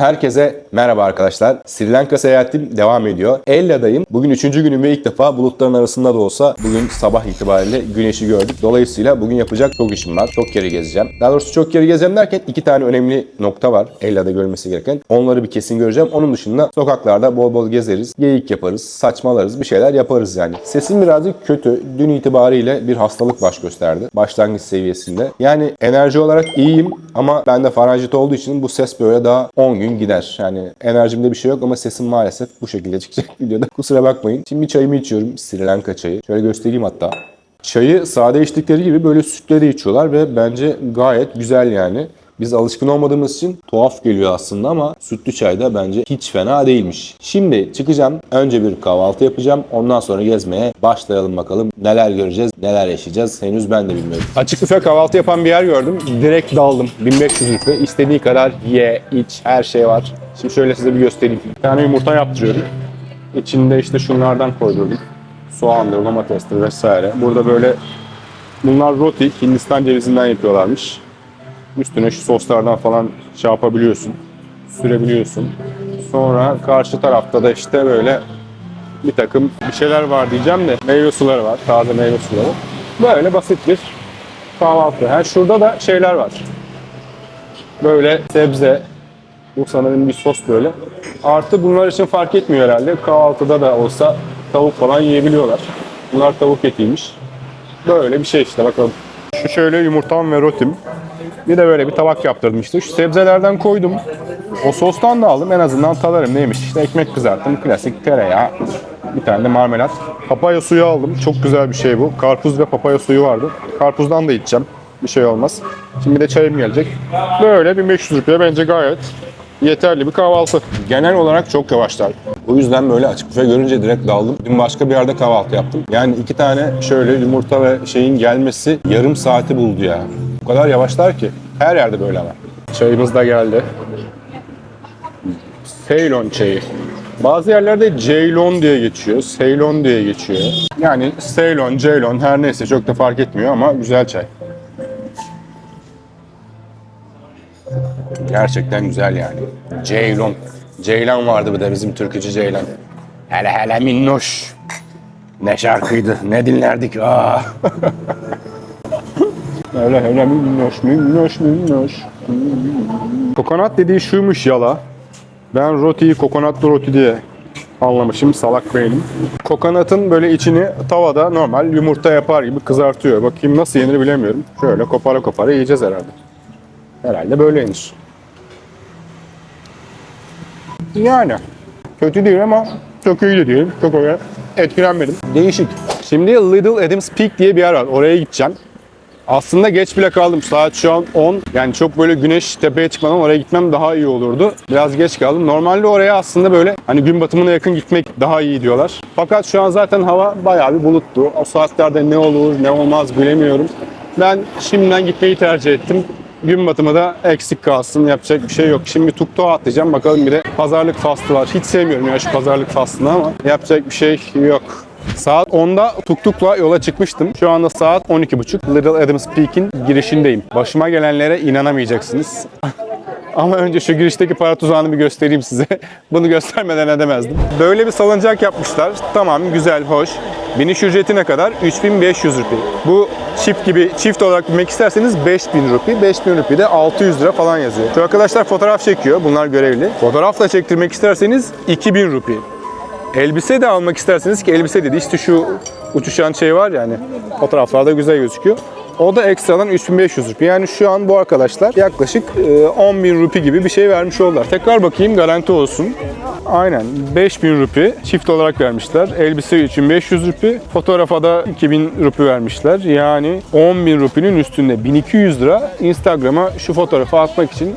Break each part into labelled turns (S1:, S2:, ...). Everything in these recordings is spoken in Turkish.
S1: Herkese merhaba arkadaşlar. Sri Lanka seyahatim devam ediyor. Ella'dayım. Bugün üçüncü günüm ve ilk defa bulutların arasında da olsa bugün sabah itibariyle güneşi gördük. Dolayısıyla bugün yapacak çok işim var. Çok yeri gezeceğim. Daha doğrusu çok yeri gezeceğim derken iki tane önemli nokta var Ella'da görülmesi gereken. Onları bir kesin göreceğim. Onun dışında sokaklarda bol bol gezeriz. Geyik yaparız, saçmalarız, bir şeyler yaparız yani. Sesim birazcık kötü. Dün itibariyle bir hastalık baş gösterdi. Başlangıç seviyesinde. Yani enerji olarak iyiyim ama bende faranjit olduğu için bu ses böyle daha 10 gün gider. Yani enerjimde bir şey yok ama sesim maalesef bu şekilde çıkacak videoda. Kusura bakmayın. Şimdi çayımı içiyorum. Sri Lanka çayı. Şöyle göstereyim hatta. Çayı sade içtikleri gibi böyle sütle de içiyorlar ve bence gayet güzel yani. Biz alışkın olmadığımız için tuhaf geliyor aslında ama sütlü çay da bence hiç fena değilmiş. Şimdi çıkacağım. Önce bir kahvaltı yapacağım. Ondan sonra gezmeye başlayalım bakalım. Neler göreceğiz, neler yaşayacağız henüz ben de bilmiyorum. Açık büfe kahvaltı yapan bir yer gördüm. Direkt daldım. 1500 rupiye. İstediği kadar ye, iç, her şey var. Şimdi şöyle size bir göstereyim. Bir tane yumurta yaptırıyorum. İçinde işte şunlardan koydurdum. Soğandır, domatestir vesaire. Burada böyle bunlar roti, Hindistan cevizinden yapıyorlarmış. Üstüne şu soslardan falan şey yapabiliyorsun. Sürebiliyorsun. Sonra karşı tarafta da işte böyle bir takım bir şeyler var diyeceğim de meyve suları var. Taze meyve suları. Böyle basit bir kahvaltı. Ha, şurada da şeyler var. Böyle sebze. Bu sanırım bir sos böyle. Artı bunlar için fark etmiyor herhalde. Kahvaltıda da olsa tavuk falan yiyebiliyorlar. Bunlar tavuk etiymiş. Böyle bir şey işte bakalım. Şu şöyle yumurtam ve rotim. Bir de böyle bir tabak yaptırdım işte. Şu sebzelerden koydum. O sostan da aldım. En azından tadarım neymiş. İşte ekmek kızarttım. Klasik tereyağı. Bir tane de marmelat. Papaya suyu aldım. Çok güzel bir şey bu. Karpuz ve papaya suyu vardı. Karpuzdan da içeceğim. Bir şey olmaz. Şimdi de çayım gelecek. Böyle 1500 rupiye bence gayet yeterli bir kahvaltı. Genel olarak çok yavaşlar. O yüzden böyle açık büfe görünce direkt daldım. Dün başka bir yerde kahvaltı yaptım. Yani iki tane şöyle yumurta ve şeyin gelmesi yarım saati buldu ya. Kadar yavaşlar ki. Her yerde böyle ama. Çayımız da geldi. Ceylon çayı. Bazı yerlerde Ceylon diye geçiyor, Ceylon diye geçiyor. Yani Ceylon, Ceylon her neyse çok da fark etmiyor ama güzel çay. Gerçekten güzel yani. Ceylon. Ceylan vardı bir de bizim türkücü Ceylan. Hele hele minnoş. Ne şarkıydı, ne dinlerdik. Aa. hele hele minnoş, minnoş, minnoş. Kokonat dediği şuymuş yala. Ben rotiyi kokonatlı roti diye anlamışım. Salak beynim. Kokonatın böyle içini tavada normal yumurta yapar gibi kızartıyor. Bakayım nasıl yenir bilemiyorum. Şöyle kopara kopara yiyeceğiz herhalde. Herhalde böyle yenir. Yani kötü değil ama çok iyi de değil. Çok öyle etkilenmedim. Değişik. Şimdi Little Adams Peak diye bir yer var. Oraya gideceğim. Aslında geç bile kaldım. Saat şu an 10. Yani çok böyle güneş tepeye çıkmadan oraya gitmem daha iyi olurdu. Biraz geç kaldım. Normalde oraya aslında böyle hani gün batımına yakın gitmek daha iyi diyorlar. Fakat şu an zaten hava bayağı bir bulutlu. O saatlerde ne olur ne olmaz bilemiyorum. Ben şimdiden gitmeyi tercih ettim. Gün batımı da eksik kalsın. Yapacak bir şey yok. Şimdi Tuktuğa atlayacağım. Bakalım bir de pazarlık faslı var. Hiç sevmiyorum ya şu pazarlık faslını ama yapacak bir şey yok. Saat 10'da tuktukla yola çıkmıştım. Şu anda saat 12.30. Little Adams Peak'in girişindeyim. Başıma gelenlere inanamayacaksınız. Ama önce şu girişteki para tuzağını bir göstereyim size. Bunu göstermeden edemezdim. Böyle bir salıncak yapmışlar. Tamam güzel, hoş. Biniş ücreti ne kadar? 3500 rupi. Bu çift gibi çift olarak binmek isterseniz 5000 rupi. 5000 rupi de 600 lira falan yazıyor. Şu arkadaşlar fotoğraf çekiyor. Bunlar görevli. Fotoğrafla çektirmek isterseniz 2000 rupi. Elbise de almak isterseniz ki elbise dedi işte şu uçuşan şey var yani fotoğraflarda güzel gözüküyor. O da ekstradan 3500 rupi. Yani şu an bu arkadaşlar yaklaşık e, 10.000 rupi gibi bir şey vermiş oldular. Tekrar bakayım garanti olsun. Aynen 5000 rupi çift olarak vermişler. Elbise için 500 rupi. Fotoğrafa da 2000 rupi vermişler. Yani 10.000 rupinin üstünde 1200 lira Instagram'a şu fotoğrafı atmak için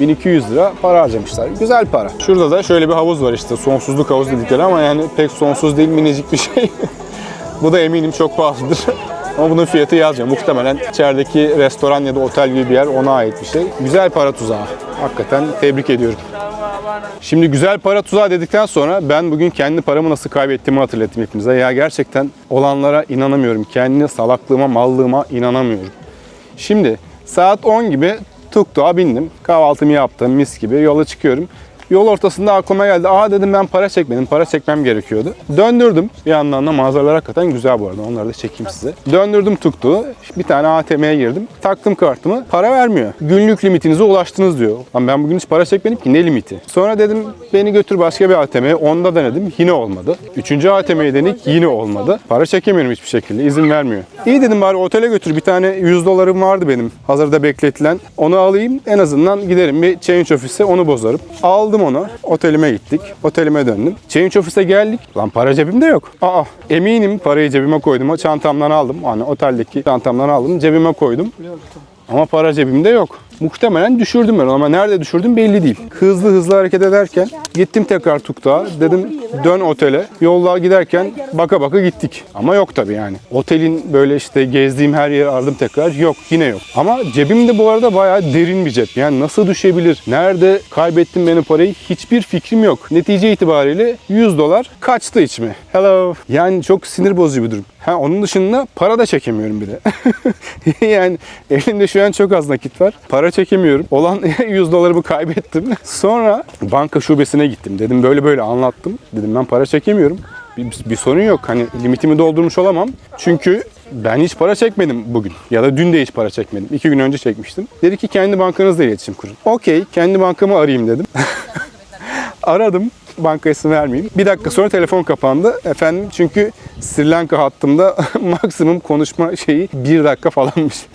S1: 1200 lira para harcamışlar. Güzel para. Şurada da şöyle bir havuz var işte. Sonsuzluk havuzu dedikleri ama yani pek sonsuz değil minicik bir şey. Bu da eminim çok pahalıdır. Ama bunun fiyatı yazmıyor. Muhtemelen içerideki restoran ya da otel gibi bir yer ona ait bir şey. Güzel para tuzağı. Hakikaten tebrik ediyorum. Şimdi güzel para tuzağı dedikten sonra ben bugün kendi paramı nasıl kaybettiğimi hatırlattım hepimize. Ya gerçekten olanlara inanamıyorum. Kendi salaklığıma, mallığıma inanamıyorum. Şimdi saat 10 gibi
S2: Tuktuğa bindim. Kahvaltımı yaptım mis gibi yola çıkıyorum. Yol ortasında aklıma geldi. Aa dedim ben para çekmedim. Para çekmem gerekiyordu. Döndürdüm. Bir yandan da manzaralar hakikaten güzel bu arada. Onları da çekeyim size. Döndürdüm tuktuğu. Bir tane ATM'ye girdim. Taktım kartımı. Para vermiyor. Günlük limitinize ulaştınız diyor. Lan ben bugün hiç para çekmedim ki. Ne limiti? Sonra dedim beni götür başka bir ATM'ye. Onda denedim. Yine olmadı. Üçüncü ATM'ye denedik. Yine olmadı. Para çekemiyorum hiçbir şekilde. İzin vermiyor. İyi dedim bari otele götür. Bir tane 100 dolarım vardı benim. Hazırda bekletilen. Onu alayım. En azından giderim bir change ofise onu bozarım. Aldım onu. Otelime gittik. Otelime döndüm. Change ofise geldik. Lan para cebimde yok. Aa eminim parayı cebime koydum. Çantamdan aldım. Hani oteldeki çantamdan aldım. Cebime koydum. Ama para cebimde yok. Muhtemelen düşürdüm ben ama nerede düşürdüm belli değil. Hızlı hızlı hareket ederken gittim tekrar Tuktağa. Dedim dön otele. Yolda giderken baka baka gittik. Ama yok tabii yani. Otelin böyle işte gezdiğim her yeri aradım tekrar. Yok yine yok. Ama cebimde bu arada bayağı derin bir cep. Yani nasıl düşebilir? Nerede kaybettim benim parayı? Hiçbir fikrim yok. Netice itibariyle 100 dolar kaçtı içime. Hello. Yani çok sinir bozucu bir durum. Ha, onun dışında para da çekemiyorum bir de. yani elimde şu an çok az nakit var. Para çekemiyorum. Olan 100 dolarımı kaybettim. Sonra banka şubesine gittim. Dedim böyle böyle anlattım. Dedim ben para çekemiyorum. Bir, bir sorun yok. Hani limitimi doldurmuş olamam. Çünkü ben hiç para çekmedim bugün. Ya da dün de hiç para çekmedim. İki gün önce çekmiştim. Dedi ki kendi bankanızla iletişim kurun. Okey kendi bankamı arayayım dedim. Aradım. Banka ismi vermeyeyim. Bir dakika sonra telefon kapandı. Efendim çünkü Sri Lanka hattımda maksimum konuşma şeyi bir dakika falanmış.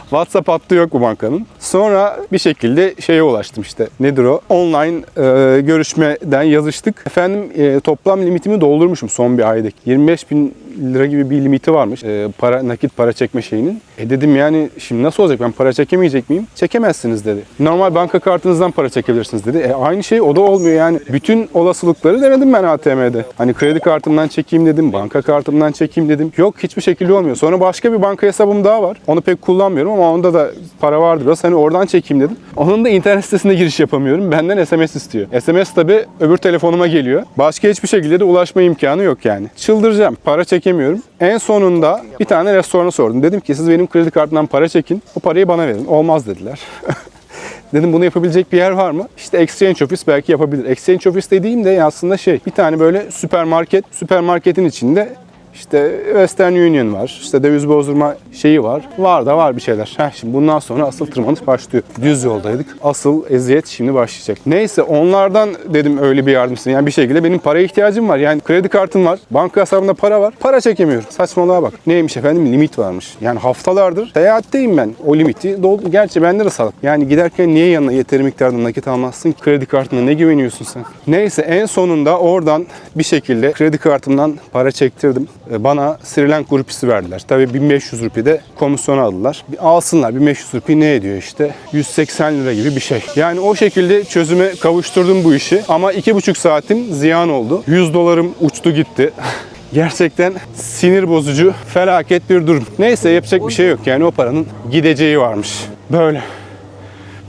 S2: WhatsApp hattı yok bu bankanın. Sonra bir şekilde şeye ulaştım işte. Nedir o? Online e, görüşmeden yazıştık. Efendim e, toplam limitimi doldurmuşum son bir aydaki. 25 bin lira gibi bir limiti varmış. E, para nakit para çekme şeyinin. E dedim yani şimdi nasıl olacak? Ben para çekemeyecek miyim? Çekemezsiniz dedi. Normal banka kartınızdan para çekebilirsiniz dedi. E aynı şey o da olmuyor yani. Bütün olasılıkları denedim ben ATM'de. Hani kredi kartımdan çekeyim dedim, banka kartımdan çekeyim dedim. Yok hiçbir şekilde olmuyor. Sonra başka bir banka hesabım daha var. Onu pek kullanmıyorum ama onda da para vardı biraz. Hani oradan çekeyim dedim. Onun da internet sitesine giriş yapamıyorum. Benden SMS istiyor. SMS tabi öbür telefonuma geliyor. Başka hiçbir şekilde de ulaşma imkanı yok yani. Çıldıracağım. Para çekemiyorum. En sonunda bir tane restorana sordum. Dedim ki siz benim kredi kartından para çekin. O parayı bana verin. Olmaz dediler. Dedim bunu yapabilecek bir yer var mı? İşte Exchange Office belki yapabilir. Exchange Office dediğim de aslında şey bir tane böyle süpermarket. Süpermarketin içinde işte Western Union var. İşte döviz bozdurma şeyi var. Var da var bir şeyler. Heh, şimdi bundan sonra asıl tırmanış başlıyor. Düz yoldaydık. Asıl eziyet şimdi başlayacak. Neyse onlardan dedim öyle bir yardımsın. Yani bir şekilde benim paraya ihtiyacım var. Yani kredi kartım var. Banka hesabımda para var. Para çekemiyorum. Saçmalığa bak. Neymiş efendim? Limit varmış. Yani haftalardır seyahatteyim ben. O limiti doldu. Gerçi bende de sağlık. Yani giderken niye yanına yeteri miktarda nakit almazsın? Kredi kartına ne güveniyorsun sen? Neyse en sonunda oradan bir şekilde kredi kartımdan para çektirdim. E, Bana Sri Lanka rupisi verdiler. Tabii 1500 rupi de komisyon aldılar. Bir alsınlar 1500 rupi ne ediyor işte? 180 lira gibi bir şey. Yani o şekilde çözüme kavuşturdum bu işi. Ama 2,5 saatim ziyan oldu. 100 dolarım uçtu gitti. Gerçekten sinir bozucu, felaket bir durum. Neyse yapacak bir şey yok. Yani o paranın gideceği varmış. Böyle.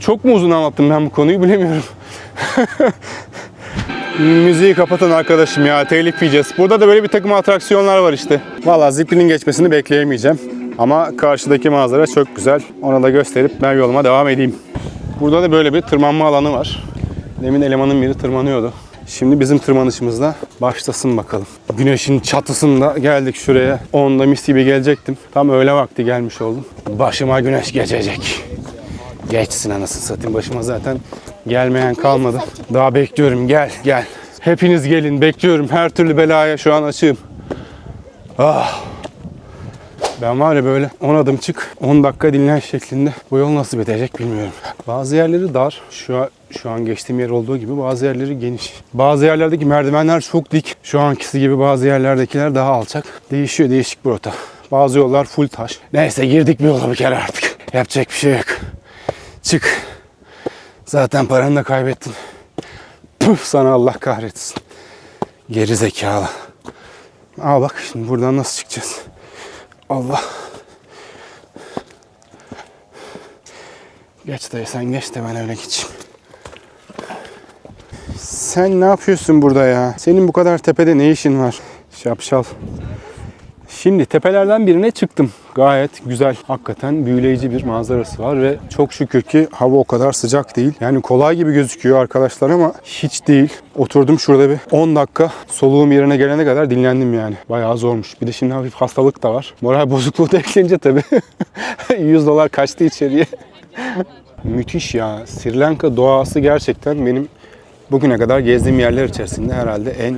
S2: Çok mu uzun anlattım ben bu konuyu bilemiyorum. Müziği kapatan arkadaşım ya telif yiyeceğiz. Burada da böyle bir takım atraksiyonlar var işte. Valla ziplinin geçmesini bekleyemeyeceğim. Ama karşıdaki manzara çok güzel. Ona da gösterip ben yoluma devam edeyim. Burada da böyle bir tırmanma alanı var. Demin elemanın biri tırmanıyordu. Şimdi bizim tırmanışımızda başlasın bakalım. Güneşin çatısında geldik şuraya. Onda mis gibi gelecektim. Tam öğle vakti gelmiş oldum. Başıma güneş geçecek. Geçsin anasını satayım başıma zaten gelmeyen kalmadı. Daha bekliyorum gel gel. Hepiniz gelin bekliyorum her türlü belaya şu an açığım. Ah. Ben var ya böyle 10 adım çık 10 dakika dinlen şeklinde bu yol nasıl bitecek bilmiyorum. Bazı yerleri dar. Şu an, şu an geçtiğim yer olduğu gibi bazı yerleri geniş. Bazı yerlerdeki merdivenler çok dik. Şu ankisi gibi bazı yerlerdekiler daha alçak. Değişiyor değişik bir rota. Bazı yollar full taş. Neyse girdik bir yola bir kere artık. Yapacak bir şey yok. Çık. Zaten paranı da kaybettin. Püf sana Allah kahretsin. Geri zekalı. Al bak şimdi buradan nasıl çıkacağız? Allah. Geç dayı sen geç de ben öyle geçeyim. Sen ne yapıyorsun burada ya? Senin bu kadar tepede ne işin var? Şapşal. Şimdi tepelerden birine çıktım. Gayet güzel, hakikaten büyüleyici bir manzarası var ve çok şükür ki hava o kadar sıcak değil. Yani kolay gibi gözüküyor arkadaşlar ama hiç değil. Oturdum şurada bir 10 dakika soluğum yerine gelene kadar dinlendim yani. Bayağı zormuş. Bir de şimdi hafif hastalık da var. Moral bozukluğu da eklenince tabii 100 dolar kaçtı içeriye. Müthiş ya. Sri Lanka doğası gerçekten benim bugüne kadar gezdiğim yerler içerisinde herhalde en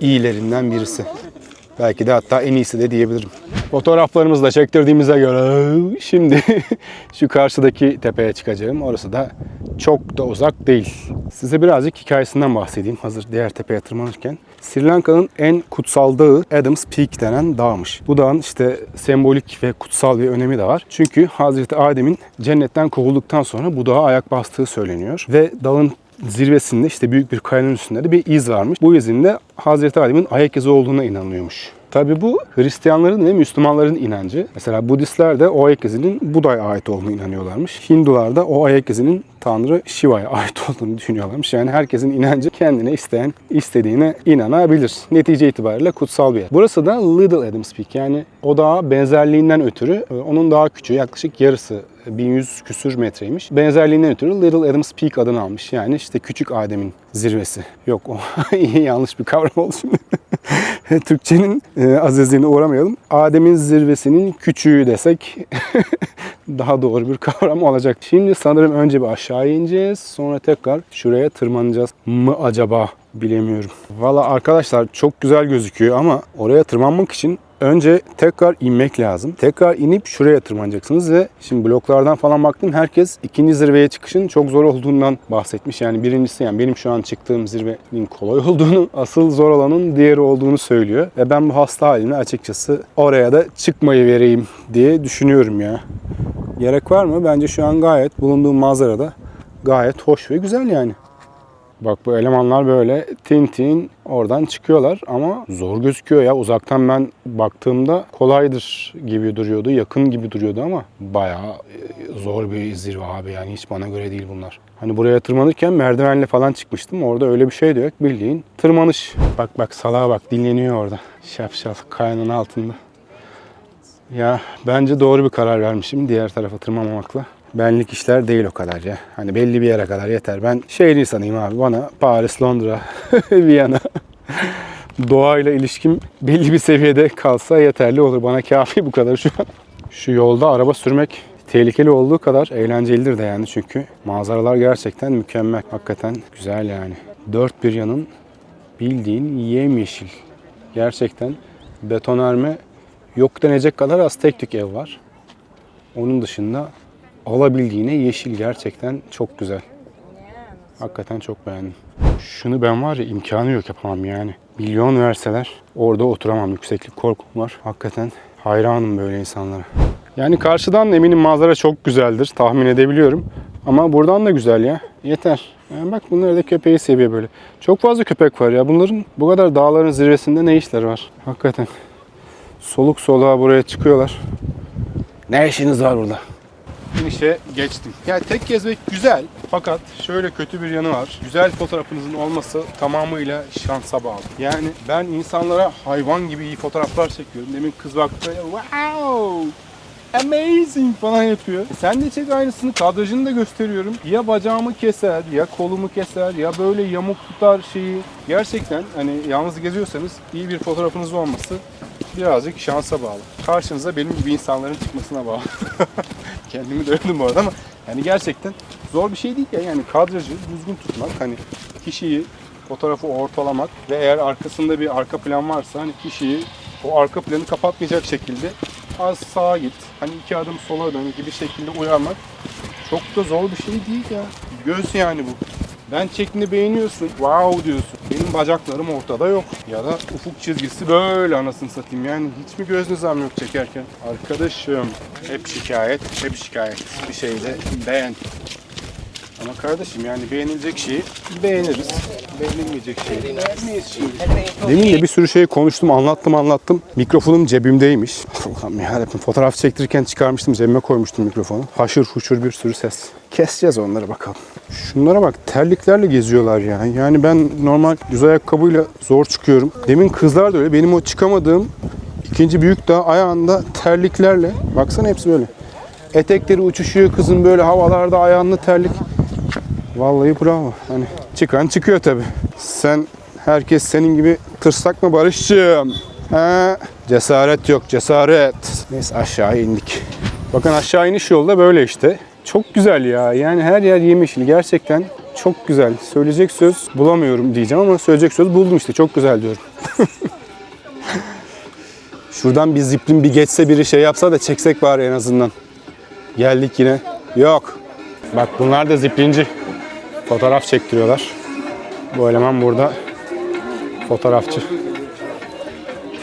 S2: iyilerinden birisi. Belki de hatta en iyisi de diyebilirim. Fotoğraflarımızı da çektirdiğimize göre şimdi şu karşıdaki tepeye çıkacağım. Orası da çok da uzak değil. Size birazcık hikayesinden bahsedeyim hazır diğer tepeye tırmanırken. Sri Lanka'nın en kutsal dağı Adams Peak denen dağmış. Bu dağın işte sembolik ve kutsal bir önemi de var. Çünkü Hazreti Adem'in cennetten kovulduktan sonra bu dağa ayak bastığı söyleniyor. Ve dağın zirvesinde işte büyük bir kayanın üstünde de bir iz varmış. Bu izin de Hazreti Adem'in ayak izi olduğuna inanılıyormuş. Tabi bu Hristiyanların ve Müslümanların inancı. Mesela Budistler de o ayak izinin Buda'ya ait olduğunu inanıyorlarmış. Hindular da o ayak izinin Tanrı Shiva'ya ait olduğunu düşünüyorlarmış. Yani herkesin inancı kendine isteyen istediğine inanabilir. Netice itibariyle kutsal bir yer. Burası da Little Adams Peak. Yani o dağa benzerliğinden ötürü e, onun daha küçüğü yaklaşık yarısı 1100 küsür metreymiş. Benzerliğinden ötürü Little Adams Peak adını almış. Yani işte küçük Adem'in zirvesi. Yok o yanlış bir kavram oldu şimdi. Türkçenin e, azizliğine uğramayalım. Adem'in zirvesinin küçüğü desek daha doğru bir kavram olacak. Şimdi sanırım önce bir aşağı ineceğiz. Sonra tekrar şuraya tırmanacağız mı acaba bilemiyorum. Valla arkadaşlar çok güzel gözüküyor ama oraya tırmanmak için önce tekrar inmek lazım. Tekrar inip şuraya tırmanacaksınız ve şimdi bloklardan falan baktım herkes ikinci zirveye çıkışın çok zor olduğundan bahsetmiş. Yani birincisi yani benim şu an çıktığım zirvenin kolay olduğunu, asıl zor olanın diğeri olduğunu söylüyor. Ve ben bu hasta halimle açıkçası oraya da çıkmayı vereyim diye düşünüyorum ya. Gerek var mı? Bence şu an gayet bulunduğum manzarada gayet hoş ve güzel yani. Bak bu elemanlar böyle tin tin oradan çıkıyorlar ama zor gözüküyor ya. Uzaktan ben baktığımda kolaydır gibi duruyordu, yakın gibi duruyordu ama bayağı e, zor bir zirve abi yani hiç bana göre değil bunlar. Hani buraya tırmanırken merdivenle falan çıkmıştım. Orada öyle bir şey de yok. Bildiğin tırmanış. Bak bak salağa bak dinleniyor orada. Şapşal kayanın altında. Ya bence doğru bir karar vermişim diğer tarafa tırmanmamakla. Benlik işler değil o kadar ya. Hani belli bir yere kadar yeter. Ben şehir insanıyım abi. Bana Paris, Londra, Viyana doğayla ilişkim belli bir seviyede kalsa yeterli olur. Bana kafi bu kadar şu an. Şu yolda araba sürmek tehlikeli olduğu kadar eğlencelidir de yani çünkü manzaralar gerçekten mükemmel. Hakikaten güzel yani. Dört bir yanın bildiğin yemyeşil. Gerçekten betonarme yok denecek kadar az tek tük ev var. Onun dışında alabildiğine yeşil gerçekten çok güzel. Hakikaten çok beğendim. Şunu ben var ya imkanı yok yapamam yani. Milyon verseler orada oturamam. Yükseklik korkum var. Hakikaten hayranım böyle insanlara. Yani karşıdan eminim manzara çok güzeldir. Tahmin edebiliyorum. Ama buradan da güzel ya. Yeter. Yani bak bunlar da köpeği seviyor böyle. Çok fazla köpek var ya. Bunların bu kadar dağların zirvesinde ne işleri var? Hakikaten. Soluk soluğa buraya çıkıyorlar. Ne işiniz var burada? Finişe geçtim. Yani tek gezmek güzel fakat şöyle kötü bir yanı var. Güzel fotoğrafınızın olması tamamıyla şansa bağlı. Yani ben insanlara hayvan gibi iyi fotoğraflar çekiyorum. Demin kız baktı wow amazing falan yapıyor. E Sen de çek aynısını kadrajını da gösteriyorum. Ya bacağımı keser ya kolumu keser ya böyle yamuk tutar şeyi. Gerçekten hani yalnız geziyorsanız iyi bir fotoğrafınız olması birazcık şansa bağlı. Karşınıza benim gibi insanların çıkmasına bağlı. Kendimi dövdüm bu arada ama yani gerçekten zor bir şey değil ya. Yani kadrajı düzgün tutmak hani kişiyi fotoğrafı ortalamak ve eğer arkasında bir arka plan varsa hani kişiyi o arka planı kapatmayacak şekilde az sağa git, hani iki adım sola dön gibi şekilde uyarmak çok da zor bir şey değil ya. Göz yani bu. Ben çekini beğeniyorsun, wow diyorsun. Benim bacaklarım ortada yok. Ya da ufuk çizgisi böyle anasını satayım. Yani hiç mi göz nizam yok çekerken? Arkadaşım hep şikayet, hep şikayet. Bir şeyde beğen. Ama kardeşim yani beğenilecek şeyi beğeniriz. Beğenilmeyecek şeyi beğenmeyiz şimdi. Demin de bir sürü şey konuştum, anlattım, anlattım. Mikrofonum cebimdeymiş. Allah'ım yarabbim fotoğraf çektirirken çıkarmıştım, cebime koymuştum mikrofonu. Haşır huşur bir sürü ses. Keseceğiz onları bakalım. Şunlara bak terliklerle geziyorlar ya. Yani ben normal düz ayakkabıyla zor çıkıyorum. Demin kızlar da öyle. Benim o çıkamadığım İkinci büyük dağ ayağında terliklerle. Baksana hepsi böyle. Etekleri uçuşuyor kızın böyle havalarda ayağında terlik. Vallahi bravo. Hani çıkan çıkıyor tabi. Sen herkes senin gibi tırsak mı Barış'cığım? He? Cesaret yok cesaret. Neyse aşağı indik. Bakın aşağı iniş yolda böyle işte. Çok güzel ya. Yani her yer yemyeşil. Gerçekten çok güzel. Söyleyecek söz bulamıyorum diyeceğim ama söyleyecek söz buldum işte. Çok güzel diyorum. Şuradan bir ziplin bir geçse biri şey yapsa da çeksek bari en azından. Geldik yine. Yok. Bak bunlar da ziplinci. Fotoğraf çektiriyorlar. Bu eleman burada fotoğrafçı.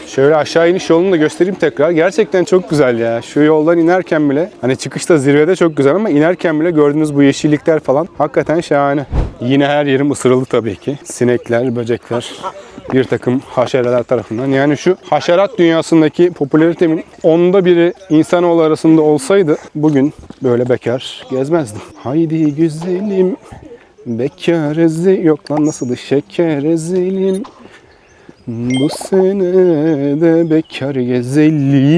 S2: Şöyle aşağı iniş yolunu da göstereyim tekrar. Gerçekten çok güzel ya. Şu yoldan inerken bile hani çıkışta zirvede çok güzel ama inerken bile gördüğünüz bu yeşillikler falan hakikaten şahane. Yine her yerim ısırıldı tabii ki. Sinekler, böcekler, bir takım haşereler tarafından. Yani şu haşerat dünyasındaki popülaritemin onda biri insanoğlu arasında olsaydı bugün böyle bekar gezmezdim. Haydi güzelim bekar ezi yok lan nasıl şeker ezelim. Bu sene de bekar gezelim.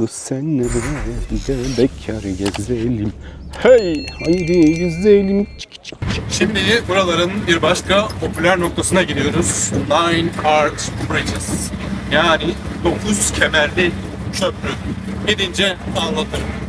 S2: Bu sene de bekar gezelim. Hey, haydi güzelim.
S3: Şimdi buraların bir başka popüler noktasına gidiyoruz. Nine Arch Bridges. Yani 9 kemerli köprü. Gidince anlatırım.